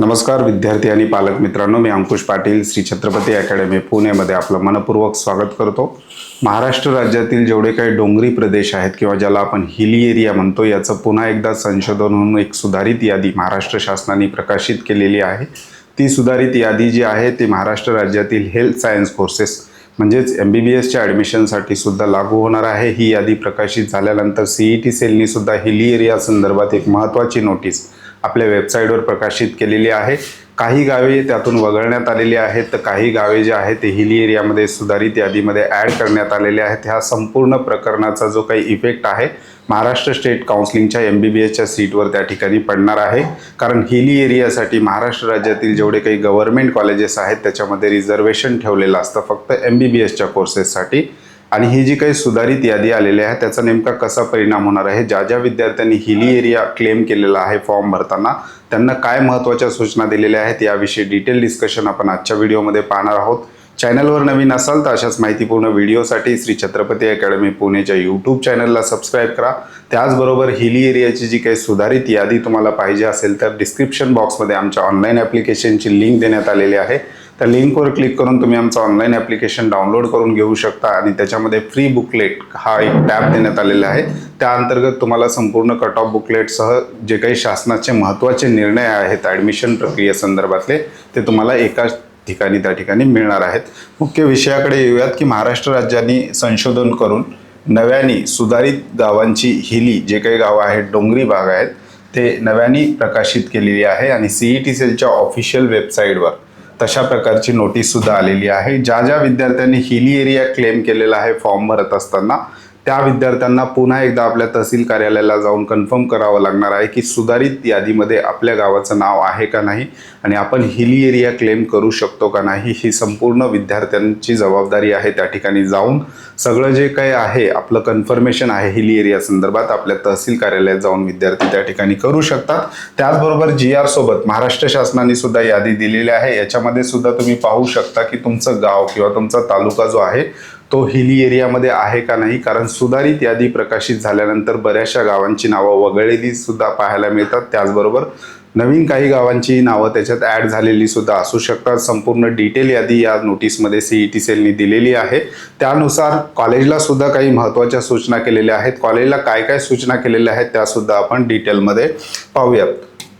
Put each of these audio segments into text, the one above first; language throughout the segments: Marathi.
नमस्कार विद्यार्थी आणि पालक मित्रांनो मी अंकुश पाटील श्री छत्रपती अकॅडमी पुणेमध्ये आपलं मनपूर्वक स्वागत करतो. महाराष्ट्र राज्यातील जेवढे काही डोंगरी प्रदेश आहेत किंवा ज्याला आपण हिली एरिया म्हणतो याचं पुन्हा एकदा संशोधन होऊन एक सुधारित यादी महाराष्ट्र शासनाने प्रकाशित केलेली आहे. ती सुधारित यादी जी आहे ती महाराष्ट्र राज्यातील हेल्थ सायन्स कोर्सेस म्हणजेच एम बी बी एसच्या ॲडमिशनसाठी सुद्धा लागू होणार आहे. ही यादी प्रकाशित झाल्यानंतर सीई टी सेलनी सुद्धा हिली एरिया संदर्भात एक महत्त्वाची नोटीस आपल्या वेबसाईटवर प्रकाशित केलेली आहे. काही गावे त्यातून वगळण्यात आलेली आहेत. तर काही गावे जे आहेत ते हिली एरियामध्ये सुधारित यादीमध्ये ॲड करण्यात आलेले आहेत. ह्या संपूर्ण प्रकरणाचा जो काही इफेक्ट आहे महाराष्ट्र स्टेट काउन्सिलिंगच्या एम बी बी एसच्या सीटवर त्या ठिकाणी पडणार आहे. कारण हिली एरियासाठी महाराष्ट्र राज्यातील जेवढे काही गव्हर्नमेंट कॉलेजेस आहेत त्याच्यामध्ये रिझर्वेशन ठेवलेलं असतं. फक्त एम बी बी एसच्या कोर्सेससाठी आणि ही जी काही सुधारित यादी आलेली आहे त्याचा नेमका कसा परिणाम होणार आहे? ज्या ज्या विद्यार्थ्यांनी हिली एरिया क्लेम केलेला आहे फॉर्म भरताना त्यांना काय महत्त्वाच्या सूचना दिलेल्या आहेत याविषयी डिटेल डिस्कशन आपण आजच्या व्हिडिओमध्ये पाहणार आहोत. चॅनलवर नवीन असाल तर अशाच माहितीपूर्ण व्हिडिओसाठी श्री छत्रपती अकॅडमी पुणेच्या यूट्यूब चॅनलला सबस्क्राईब करा. त्याचबरोबर हिली एरियाची जी काही सुधारित यादी तुम्हाला पाहिजे असेल तर डिस्क्रिप्शन बॉक्समध्ये आमच्या ऑनलाईन ॲप्लिकेशनची लिंक देण्यात आलेली आहे. त्या लिंकवर क्लिक करून तुम्ही आमचं ऑनलाईन ॲप्लिकेशन डाउनलोड करून घेऊ शकता आणि त्याच्यामध्ये फ्री बुकलेट हा एक टॅब देण्यात आलेला आहे. त्या अंतर्गत तुम्हाला संपूर्ण कट ऑफ बुकलेटसह जे काही शासनाचे महत्त्वाचे निर्णय आहेत ॲडमिशन प्रक्रियेसंदर्भातले ते तुम्हाला एकाच ठिकाणी त्या ठिकाणी मिळणार आहेत. मुख्य विषयाकडे येऊयात की महाराष्ट्र राज्याने संशोधन करून नव्याने सुधारित गावांची हिली जे काही गावं आहेत डोंगरी भाग आहेत ते नव्याने प्रकाशित केलेली आहे आणि सीई टी सेलच्या ऑफिशियल वेबसाईटवर तशा प्रकारची नोटीस सुद्धा आलेली आहे. ज्या ज्या विद्यार्थ्यांनी हिली एरिया क्लेम केलेला आहे फॉर्म भरत असताना त्या विद्यार्थ्यांना पुन्हा एकदा आपल्या तहसील कार्यालयाला जाऊन कन्फर्म करावं लागणार आहे की सुधारित यादीमध्ये आपल्या गावाचं नाव आहे का नाही आणि आपण हिली एरिया क्लेम करू शकतो का नाही ही संपूर्ण विद्यार्थ्यांची जबाबदारी आहे त्या ठिकाणी जाऊन सगळं जे काही आहे आपलं कन्फर्मेशन आहे हिली एरिया संदर्भात आपल्या तहसील कार्यालयात जाऊन विद्यार्थी त्या ठिकाणी करू शकतात. त्याचबरोबर जी आर सोबत महाराष्ट्र शासनाने सुद्धा यादी दिलेली आहे. याच्यामध्ये सुद्धा तुम्ही पाहू शकता की तुमचं गाव किंवा तुमचा तालुका जो आहे तो हिली एरियामध्ये आहे का नाही? कारण सुधारित यादी प्रकाशित झाल्यानंतर बऱ्याचशा गावांची नावं वगळलेली सुद्धा पाहायला मिळतात. त्याचबरोबर नवीन काही गावांची नावं त्याच्यात ॲड झालेली सुद्धा असू शकतात. संपूर्ण डिटेल यादी या नोटीसमध्ये सीई टी सेलनी दिलेली आहे. त्यानुसार कॉलेजला सुद्धा काही महत्त्वाच्या सूचना केलेल्या आहेत. कॉलेजला काय काय सूचना केलेल्या आहेत त्या सुद्धा आपण डिटेलमध्ये पाहूयात.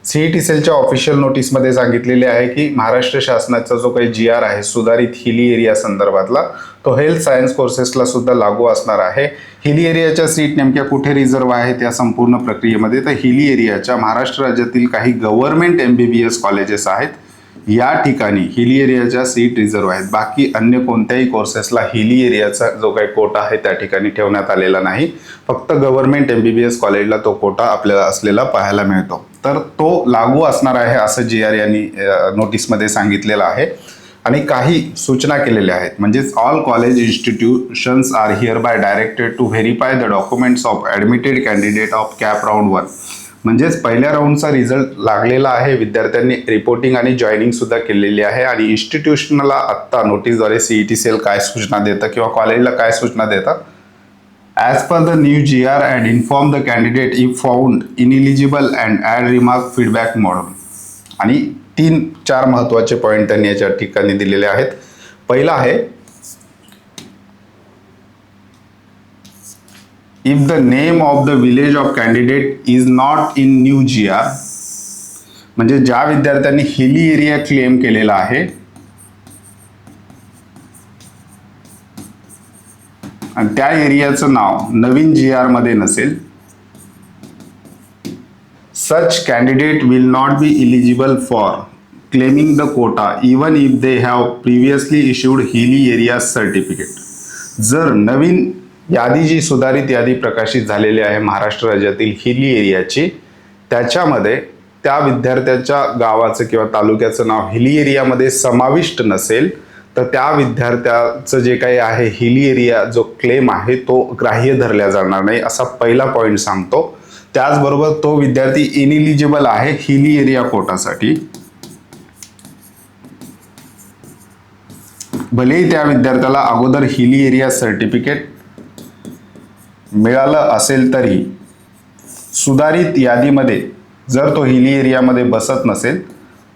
सीई टी सेलच्या ऑफिशियल नोटीसमध्ये सांगितलेले आहे की महाराष्ट्र शासनाचा जो काही जी आर आहे सुधारित हिली एरिया संदर्भातला तो हेल्थ सायन्स कोर्सेसला सुद्धा लागू असणार आहे. हिली एरियाच्या सीट नेमक्या कुठे रिझर्व्ह आहेत या संपूर्ण प्रक्रियेमध्ये? तर हिली एरियाच्या महाराष्ट्र राज्यातील काही government M B B S colleges आहेत. या ठिकाणी हिली एरियाच्या सीट रिझर्व्ह आहेत. बाकी अन्य कोणत्याही कोर्सेसला हिली एरियाचा जो काही कोटा आहे त्या ठिकाणी ठेवण्यात आलेला नाही. फक्त government M B B S कॉलेजला तो कोटा आपल्याला असलेला पाहायला मिळतो. तर तो लागू असणार आहे असं जी आर यांनी नोटीसमध्ये सांगितलेलं आहे. आणि काही सूचना केलेल्या आहेत. म्हणजेच all college institutions are hereby directed to verify the documents of admitted candidate of CAP round one म्हणजेच पहिल्या राऊंडचा रिझल्ट लागलेला आहे. विद्यार्थ्यांनी रिपोर्टिंग आणि जॉईनिंग सुद्धा केलेली आहे. आणि इन्स्टिट्यूशनला आत्ता नोटीसद्वारे सीई टी सेल काय सूचना देतं किंवा कॉलेजला काय सूचना देतात as per the new G R and inform the candidate if ineligible and add remark feedback model आणि तीन चार महत्त्वाचे पॉईंट त्यांनी याच्या ठिकाणी दिलेले आहेत. पहिला आहे if the name of the village of candidate is not in new G R म्हणजे ज्या विद्यार्थ्यांनी हिली एरिया क्लेम केलेला आहे आणि त्या एरियाचं नाव नवीन जी आरमध्ये नसेल such candidate will not be eligible for claiming the quota even if they have previously issued hilly area certificate जर नवीन यादी जी सुधारित यादी प्रकाशित झालेली आहे महाराष्ट्र राज्यातील हिली एरियाची त्याच्यामध्ये त्या विद्यार्थ्याच्या गावाचं किंवा तालुक्याचं नाव हिली एरियामध्ये समाविष्ट नसेल तर त्या विद्यार्थ्याचं जे काही आहे हिली एरिया जो क्लेम आहे तो ग्राह्य धरला जाणार नाही असा पहिला पॉईंट सांगतो. त्याचबरोबर तो विद्यार्थी इनइलिजिबल आहे हिली एरिया कोटासाठी. भलेही त्या विद्यार्थ्याला अगोदर हिली एरिया सर्टिफिकेट मिळालं असेल तरी सुधारित यादीमध्ये जर तो हिली एरियामध्ये बसत नसेल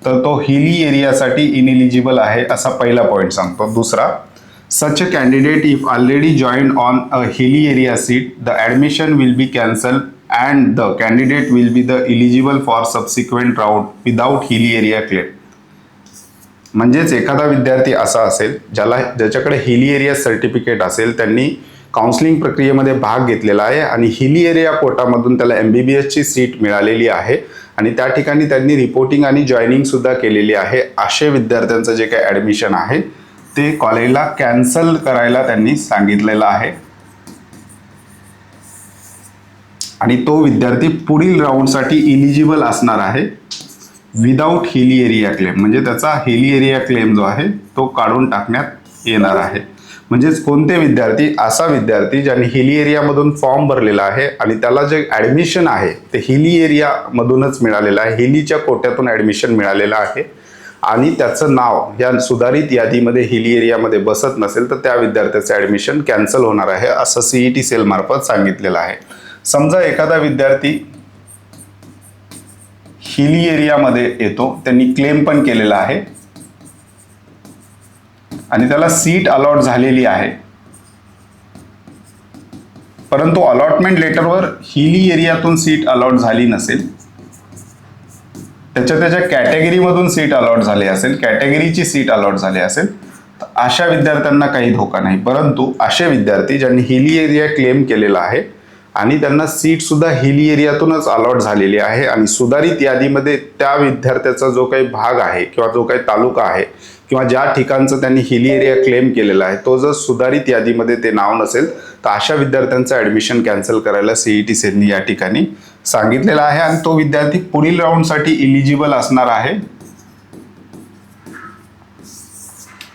तर तो हिली एरियासाठी इनएलिजिबल आहे असा पहिला पॉईंट सांगतो. दुसरा such a candidate if already join on a hilly area seat the admission will be cancel and the candidate will be the eligible for subsequent round without hilly area claim म्हणजेच एखादा विद्यार्थी असा असेल ज्याला ज्याच्याकडे हिली एरिया सर्टिफिकेट असेल त्यांनी काउन्सिलिंग प्रक्रियेमध्ये भाग घेतलेला आहे आणि हिली एरिया कोटामधून त्याला एम बी बी एसची सीट मिळालेली आहे. आणि त्या ठिकाणी त्यांनी रिपोर्टिंग आणि जॉईनिंगसुद्धा केलेली आहे. असे विद्यार्थ्यांचं जे काही ॲडमिशन आहे ते कॉलेजला कॅन्सल करायला त्यांनी सांगितलेलं आहे. आणि तो विद्यार्थी पुढील राऊंडसाठी इलिजिबल असणार आहे विदाऊट हिली एरिया क्लेम म्हणजे त्याचा हिली एरिया क्लेम जो आहे तो काढून टाकण्यात येणार आहे. म्हणजेच कोणते विद्यार्थी असा विद्यार्थी ज्याने हिली एरियामधून फॉर्म भरलेला आहे आणि त्याला जे ॲडमिशन आहे ते हिली एरियामधूनच मिळालेलं आहे. हिलीच्या कोट्यातून ॲडमिशन मिळालेलं आहे. आणि त्याचं नाव या सुधारित यादीमध्ये हिली एरियामध्ये बसत नसेल तर त्या विद्यार्थ्याचं ॲडमिशन कॅन्सल होणार आहे असं सीई टी सेलमार्फत सांगितलेलं आहे. समजा एखादा विद्यार्थी हिली एरियामध्ये येतो त्यांनी क्लेम पण केलेला आहे. आणि त्याला सीट अलॉट झालेली आहे. परंतु अलॉटमेंट लेटरवर हिली एरियातून सीट अलॉट झाली नसेल त्याच्या त्याच्या कॅटेगरीमधून सीट अलॉट झाली असेल कॅटेगरीची सीट अलॉट झाली असेल तर अशा विद्यार्थ्यांना काही धोका नाही. परंतु असे विद्यार्थी ज्यांनी हिली एरिया क्लेम केलेला आहे आणि त्यांना सीटसुद्धा हिली एरियातूनच अलॉट झालेली आहे. आणि सुधारित यादीमध्ये त्या विद्यार्थ्याचा जो काही भाग आहे किंवा जो काही तालुका आहे किंवा ज्या ठिकाणचं त्यांनी हिली एरिया क्लेम केलेला आहे तो जर सुधारित यादीमध्ये ते नाव नसेल तर अशा विद्यार्थ्यांचं ॲडमिशन कॅन्सल करायला सीई टी सेलनी या ठिकाणी सांगितलेला आहे. आणि तो विद्यार्थी पुढील राऊंडसाठी इलिजिबल असणार आहे.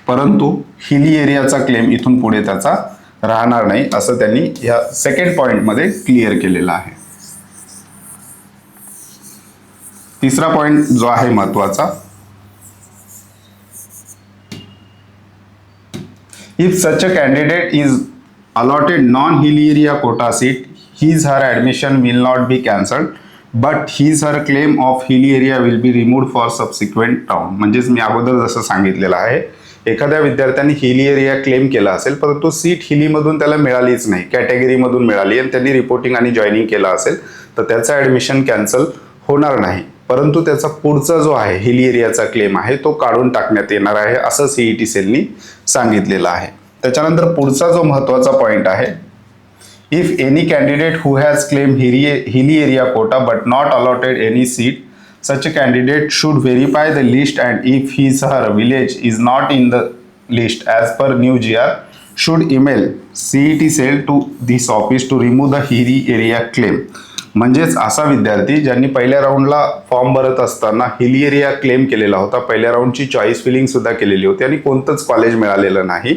परंतु हिली एरियाचा क्लेम इथून पुढे त्याचा राहणार नाही असं त्यांनी या सेकंड पॉईंटमध्ये क्लिअर केलेलं आहे. तिसरा पॉईंट जो आहे महत्त्वाचा if such a candidate is allotted non hilly area quota seat his her admission will not be cancel but his her claim of hilly area will be remove for subsequent town म्हणजेच मी अगोदर जसं सांगितलेलं आहे एखाद्या विद्यार्थ्याने हिली एरिया क्लेम केला असेल परंतु सीट हिलीमधून त्याला मिळालीच नाही कॅटेगरीमधून मिळाली आणि त्यांनी रिपोर्टिंग आणि जॉईनिंग केलं असेल तर त्याचं ॲडमिशन कॅन्सल होणार नाही. परंतु त्याचा पुढचा जो आहे हिली एरियाचा क्लेम आहे तो काढून टाकण्यात येणार आहे असं सीई टी सेलनी सांगितलेलं आहे. त्याच्यानंतर पुढचा जो महत्त्वाचा पॉईंट आहे if any candidate who has claim hilly hilly area quota but not allotted any seat such a candidate should verify the list and if his her village is not in the list as per new G R should email C E T cell to this office to remove the hilly area claim म्हणजेच असा विद्यार्थी ज्यांनी पहिल्या राऊंडला फॉर्म भरत असताना हिली एरिया क्लेम केलेला होता पहिल्या राऊंडची चॉईस फिलिंग सुद्धा केलेली होती आणि कोणतंच कॉलेज मिळालेलं नाही.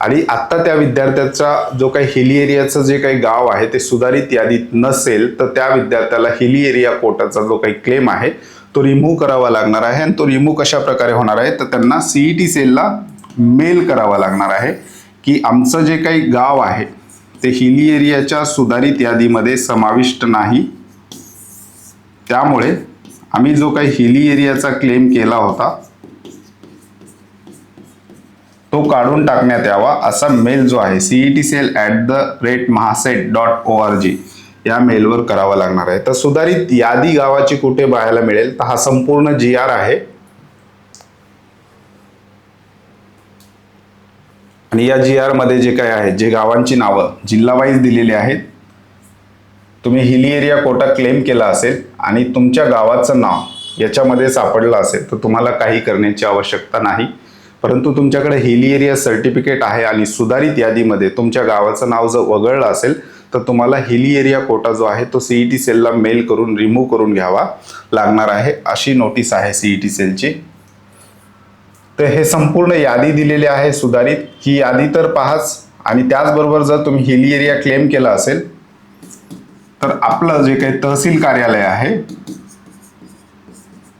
आणि आत्ता त्या विद्यार्थ्याचा जो काही हिली एरियाचं जे काही गाव आहे ते सुधारित यादीत नसेल तर त्या विद्यार्थ्याला हिली एरिया कोटाचा जो काही क्लेम आहे तो रिमूव्ह करावा लागणार आहे आणि तो रिमूव्ह कशा प्रकारे होणार आहे तर त्यांना सीईटी सेलला मेल करावा लागणार आहे की आमचं जे काही गाव आहे ते हिली एरियाच्या सुधारित यादीमध्ये समाविष्ट नाही. त्यामुळे आम्ही जो काही हिली एरियाचा क्लेम केला होता तो काढून टाकण्यात यावा असा मेल जो आहे CET cell at the rate MahaCET dot O R G या मेलवर करावा लागणार आहे. तर सुधारित यादी गावाची कुठे पाहायला मिळेल? तर हा संपूर्ण जी आर आहे. आणि या जी आरमध्ये जे काय आहे जे गावांची नावं जिल्हावाईज दिलेली आहेत. तुम्ही हिली एरिया कोटा क्लेम केला असेल आणि तुमच्या गावाचं नाव याच्यामध्ये सापडलं असेल तर तुम्हाला काही करण्याची आवश्यकता नाही. परंतु तुमच्याकडे हिली एरिया सर्टिफिकेट आहे आणि सुधारित यादीमध्ये तुमच्या गावाचं नाव जर वगळलं असेल तर तुम्हाला हिली एरिया कोटा जो आहे तो सीईटी सेलला मेल करून रिमूव्ह करून घ्यावा लागणार आहे अशी नोटीस आहे सीईटी सेलची. तर हे संपूर्ण यादी दिलेली आहे सुधारित. ही यादी तर पाहाच. आणि त्याचबरोबर जर तुम्ही हिली एरिया क्लेम केला असेल तर आपलं जे काही तहसील कार्यालय आहे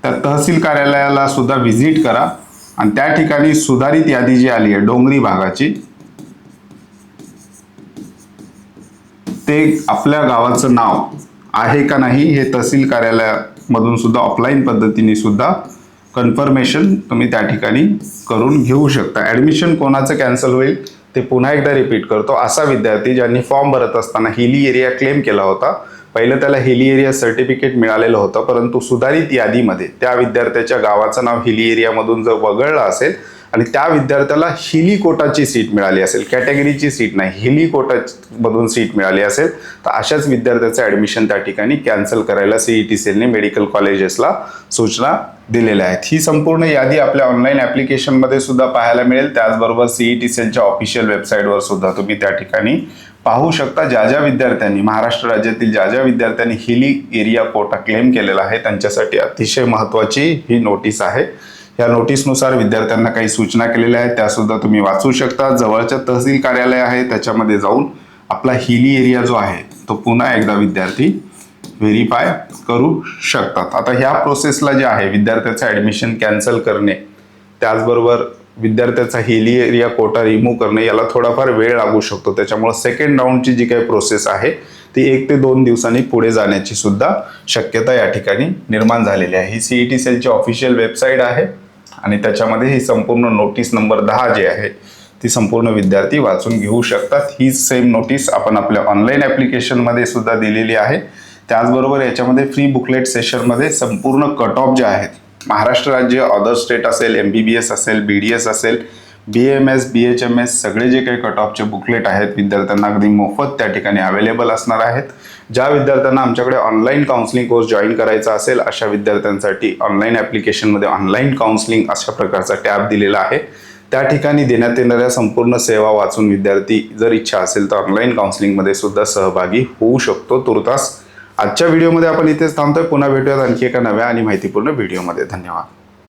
त्या तहसील कार्यालयाला सुद्धा व्हिजिट करा. आणि त्या ठिकाणी सुधारित यादी जी आली आहे डोंगरी भागाची ते आपल्या गावाचं नाव आहे का नाही हे तहसील कार्यालयामधून सुद्धा ऑफलाईन पद्धतीने सुद्धा कन्फर्मेशन तुम्ही त्या ठिकाणी करून घेऊ शकता. ॲडमिशन कोणाचं कॅन्सल होईल ते पुन्हा एकदा रिपीट करतो. असा विद्यार्थी ज्यांनी फॉर्म भरत असताना हिली एरिया क्लेम केला होता पहिलं त्याला हिली एरिया सर्टिफिकेट मिळालेलं होतं परंतु सुधारित यादीमध्ये त्या विद्यार्थ्याच्या गावाचं नाव हिली एरियामधून जर वगळलं असेल आणि त्या विद्यार्थ्याला हिली कोटाची सीट मिळाली असेल कॅटेगरीची सीट नाही हिली कोटामधून सीट मिळाली असेल तर अशाच विद्यार्थ्याचं ॲडमिशन त्या ठिकाणी कॅन्सल करायला सीईटी सेलने मेडिकल कॉलेजेसला सूचना दिलेल्या आहेत. ही संपूर्ण यादी आपल्या ऑनलाईन ॲप्लिकेशनमध्ये सुद्धा पाहायला मिळेल. त्याचबरोबर सीईटी सेलच्या ऑफिशियल वेबसाईटवर सुद्धा तुम्ही त्या ठिकाणी पाहू शकता ज्या ज्या विद्यार्थ्यांनी महाराष्ट्र राज्यातील ज्या ज्या विद्यार्थ्यांनी हिली एरिया कोटा क्लेम केलेला आहे त्यांच्यासाठी अतिशय महत्त्वाची ही नोटीस आहे. या नोटीसनुसार विद्यार्थ्यांना काही सूचना केलेल्या आहेत त्यासुद्धा तुम्ही वाचू शकता. जवळच्या तहसील कार्यालय आहे त्याच्यामध्ये जाऊन आपला हिली एरिया जो आहे तो पुन्हा एकदा विद्यार्थी व्हेरीफाय करू शकतात. आता ह्या प्रोसेसला जे आहे विद्यार्थ्याचं ॲडमिशन कॅन्सल करणे त्याचबरोबर विद्यार्थ्याचा हेली एरिया कोटा रिमूव्ह करणे याला थोडाफार वेळ लागू शकतो. त्याच्यामुळे सेकंड राऊंडची जी काही प्रोसेस आहे ती एक ते दोन दिवसांनी पुढे जाण्याची सुद्धा शक्यता या ठिकाणी निर्माण झालेली आहे. ही सीईटी सेलची ऑफिशियल वेबसाईट आहे आणि त्याच्यामध्ये ही संपूर्ण नोटीस नंबर दहा जी आहे ती संपूर्ण विद्यार्थी वाचून घेऊ शकतात. ही सेम नोटीस आपण आपल्या ऑनलाईन ॲप्लिकेशनमध्ये सुद्धा दिलेली आहे. त्याचबरोबर याच्यामध्ये फ्री बुकलेट सेशनमध्ये संपूर्ण कट ऑफ जे आहेत महाराष्ट्र राज्य अदर स्टेट असेल एम बी बी एस असेल बी डी एस असेल B M S B H M S सगळे जे काही कट ऑफचे बुकलेट आहेत विद्यार्थ्यांना अगदी मोफत त्या ठिकाणी अवेलेबल असणार आहेत. ज्या विद्यार्थ्यांना आमच्याकडे ऑनलाईन काउन्सिलिंग कोर्स जॉईन करायचा असेल अशा विद्यार्थ्यांसाठी ऑनलाईन ॲप्लिकेशनमध्ये ऑनलाईन काउन्सिलिंग अशा प्रकारचा टॅब दिलेला आहे. त्या ठिकाणी देण्यात येणाऱ्या संपूर्ण सेवा वाचून विद्यार्थी जर इच्छा असेल तर ऑनलाईन काउन्सिलिंगमध्ये सुद्धा सहभागी होऊ शकतो तुर्तास. आजच्या व्हिडिओमध्ये आपण इथेच थांबतोय. पुन्हा भेटूयात आणखी एका नव्या आणि माहितीपूर्ण व्हिडिओमध्ये. धन्यवाद.